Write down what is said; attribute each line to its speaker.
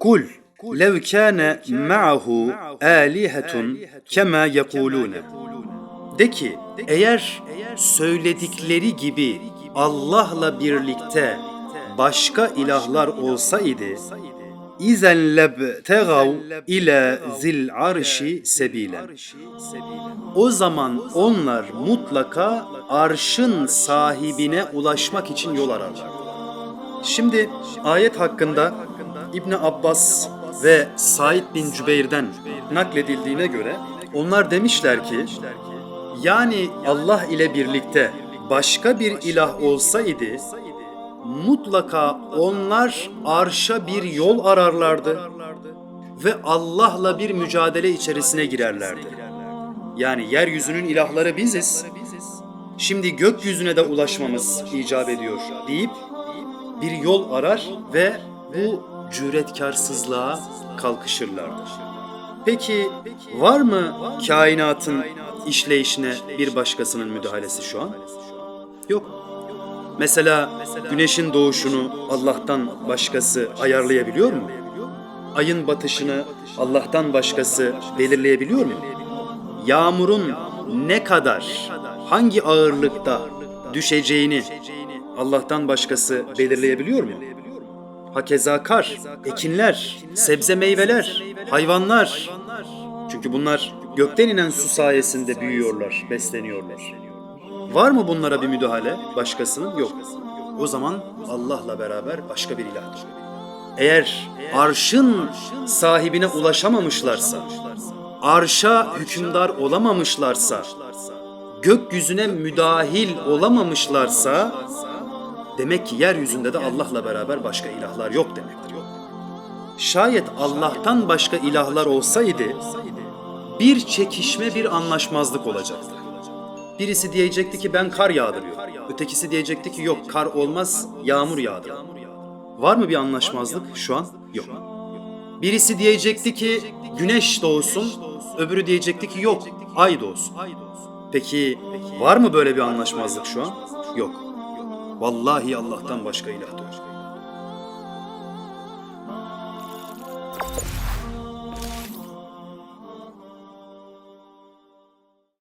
Speaker 1: قل لو كان معه آلهة كما يقولون De ki eğer söyledikleri gibi Allah'la birlikte başka ilahlar olsaydı izen lebtegav ila zil arşi sebilen. O zaman onlar mutlaka arşın sahibine ulaşmak için yol ararlar. Şimdi ayet hakkında İbn Abbas ve Said bin Cübeyr'den nakledildiğine göre onlar demişler ki yani Allah ile birlikte başka bir ilah olsaydı mutlaka onlar arşa bir yol ararlardı ve Allah'la bir mücadele içerisine girerlerdi. Yani yeryüzünün ilahları biziz. Şimdi gökyüzüne de ulaşmamız icap ediyor deyip bir yol arar ve bu cüretkarsızlığa kalkışırlardı. Peki var mı kainatın işleyişine bir başkasının müdahalesi şu an? Yok. Mesela güneşin doğuşunu Allah'tan başkası ayarlayabiliyor mu? Ayın batışını Allah'tan başkası belirleyebiliyor mu? Yağmurun ne kadar, hangi ağırlıkta düşeceğini Allah'tan başkası belirleyebiliyor mu? Hakeza kar, ekinler, sebze meyveler, hayvanlar. Çünkü bunlar gökten inen su sayesinde büyüyorlar, besleniyorlar. Var mı bunlara bir müdahale başkasının? Yok. O zaman Allah'la beraber başka bir ilahdır. Eğer arşın sahibine ulaşamamışlarsa, arşa hükümdar olamamışlarsa, gökyüzüne müdahil olamamışlarsa, demek ki yeryüzünde de Allah'la beraber başka ilahlar yok demektir. Şayet Allah'tan başka ilahlar olsaydı, bir çekişme, bir anlaşmazlık olacaktı. Birisi diyecekti ki ben kar yağdırıyorum. Ötekisi diyecekti ki yok kar olmaz, yağmur yağdıralım. Var mı bir anlaşmazlık? Şu an yok. Birisi diyecekti ki güneş doğsun, öbürü diyecekti ki yok ay doğsun. Peki var mı böyle bir anlaşmazlık şu an? Yok. Vallahi Allah'tan başka ilah doğar.